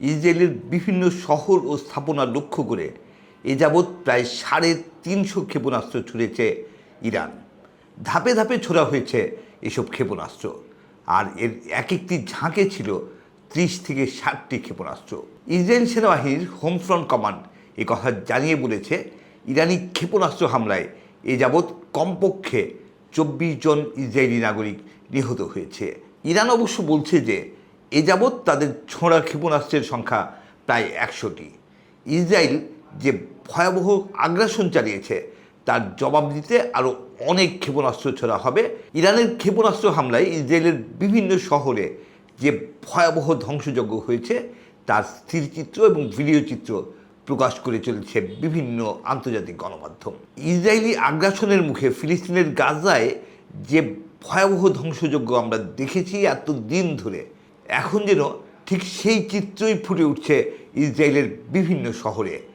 ইসরায়েলের বিভিন্ন শহর ও স্থাপনা লক্ষ্য করে এ যাবৎ প্রায় সাড়ে তিনশো ক্ষেপণাস্ত্র ছুড়েছে ইরান। ধাপে ধাপে ছোড়া হয়েছে এসব ক্ষেপণাস্ত্র। আর এর এক একটি ঝাঁকে ছিল ত্রিশ থেকে ষাটটি ক্ষেপণাস্ত্র। ইসরায়েল সেনাবাহিনীর হোম ফ্রন্ট কমান্ড এ কথা জানিয়ে বলেছে, ইরানি ক্ষেপণাস্ত্র হামলায় এ যাবৎ কমপক্ষে চব্বিশ জন ইসরায়েলি নাগরিক নিহত হয়েছে। ইরান অবশ্য বলছে যে এ যাবৎ তাদের ছোঁড়া ক্ষেপণাস্ত্রের সংখ্যা প্রায় একশোটি। ইসরায়েল যে ভয়াবহ আগ্রাসন চালিয়েছে, তার জবাব দিতে আরও অনেক ক্ষেপণাস্ত্র ছোড়া হবে। ইরানের ক্ষেপণাস্ত্র হামলায় ইসরায়েলের বিভিন্ন শহরে যে ভয়াবহ ধ্বংসযজ্ঞ হয়েছে, তার স্থিরচিত্র এবং ভিডিও চিত্র প্রকাশ করে চলেছে বিভিন্ন আন্তর্জাতিক গণমাধ্যম। ইসরায়েলি আগ্রাসনের মুখে ফিলিস্তিনের গাজায় যে ভয়াবহ ধ্বংসযজ্ঞ আমরা দেখেছি এতদিন ধরে এখন যেন ঠিক সেই চিত্রই ফুটে উঠছে ইসরায়েলের বিভিন্ন শহরে।